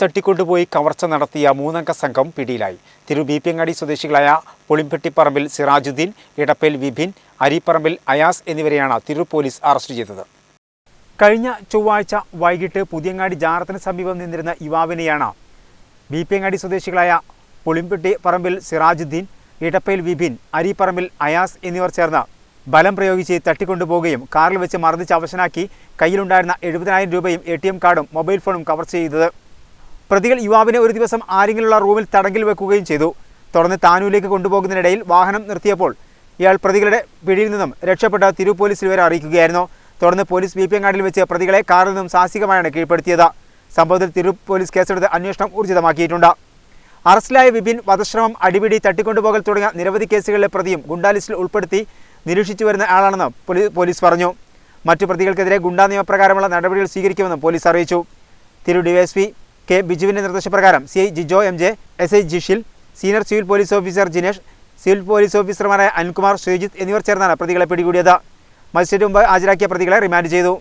തട്ടിക്കൊണ്ടുപോയി കവർച്ച നടത്തിയ മൂന്നംഗ സംഘം പിടിയിലായി. തിരു ബീപ്പിയങ്ങാടി സ്വദേശികളായ പുളിമ്പെട്ടിപ്പറമ്പിൽ സിറാജുദ്ദീൻ ഇടപ്പേൽ വിപിൻ അരിപ്പറമ്പിൽ അയാസ് എന്നിവരെയാണ് തിരു പോലീസ് അറസ്റ്റ് ചെയ്തത്. കഴിഞ്ഞ ചൊവ്വാഴ്ച വൈകിട്ട് പുതിയങ്ങാടി ജാറത്തിന് സമീപം നിന്നിരുന്ന യുവാവിനെയാണ് ബീപ്പിയങ്ങാടി സ്വദേശികളായ പുളിമ്പെട്ടി പറമ്പിൽ സിറാജുദ്ദീൻ ഇടപ്പേൽ വിപിൻ അരിപ്പറമ്പിൽ അയാസ് എന്നിവർ ചേർന്ന് ബലം പ്രയോഗിച്ച് തട്ടിക്കൊണ്ടുപോവുകയും കാറിൽ വെച്ച് മർദ്ദിച്ച് അവശനാക്കി കയ്യിലുണ്ടായിരുന്ന എഴുപതിനായിരം രൂപയും എ കാർഡും മൊബൈൽ ഫോണും കവർ ചെയ്തത്. പ്രതികൾ യുവാവിനെ ഒരു ദിവസം ആരെങ്കിലുള്ള റൂമിൽ തടങ്കിൽ വെക്കുകയും ചെയ്തു. തുടർന്ന് താനൂരിലേക്ക് കൊണ്ടുപോകുന്നതിനിടയിൽ വാഹനം നിർത്തിയപ്പോൾ ഇയാൾ പ്രതികളുടെ പിടിയിൽ നിന്നും രക്ഷപ്പെട്ട തിരു പോലീസിൽ വരെ അറിയിക്കുകയായിരുന്നു. തുടർന്ന് പോലീസ് ബി പി വെച്ച് പ്രതികളെ കാറിൽ നിന്നും സാഹസികമായാണ് കീഴ്പ്പെടുത്തിയത്. സംഭവത്തിൽ തിരു പോലീസ് കേസെടുത്ത് അന്വേഷണം ഊർജിതമാക്കിയിട്ടുണ്ട്. അറസ്റ്റിലായ വിപിൻ വധശ്രമം അടിപിടി തട്ടിക്കൊണ്ടുപോകൽ തുടങ്ങിയ നിരവധി കേസുകളിലെ പ്രതിയും ഗുണ്ടാലിസ്റ്റിൽ ഉൾപ്പെടുത്തി നിരീക്ഷിച്ചു വരുന്ന ആളാണെന്ന് പോലീസ് പറഞ്ഞു. മറ്റു പ്രതികൾക്കെതിരെ ഗുണ്ടാ നിയമപ്രകാരമുള്ള നടപടികൾ സ്വീകരിക്കുമെന്നും പോലീസ് അറിയിച്ചു. തിരു ഡിവൈഎസ്പി കെ ബിജുവിന്റെ നിർദ്ദേശപ്രകാരം C I Jijo M J S I Jishil senior civil police officer Jinesh civil police ഓഫീസർമാരായ അനിൽകുമാർ ശ്രീജിത്ത് എന്നിവർ ചേർന്നാണ് പ്രതികളെ പിടികൂടിയത്. മജിസ്ട്രേറ്റ് മുമ്പ് ഹാജരാക്കിയ പ്രതികളെ റിമാൻഡ് ചെയ്തു.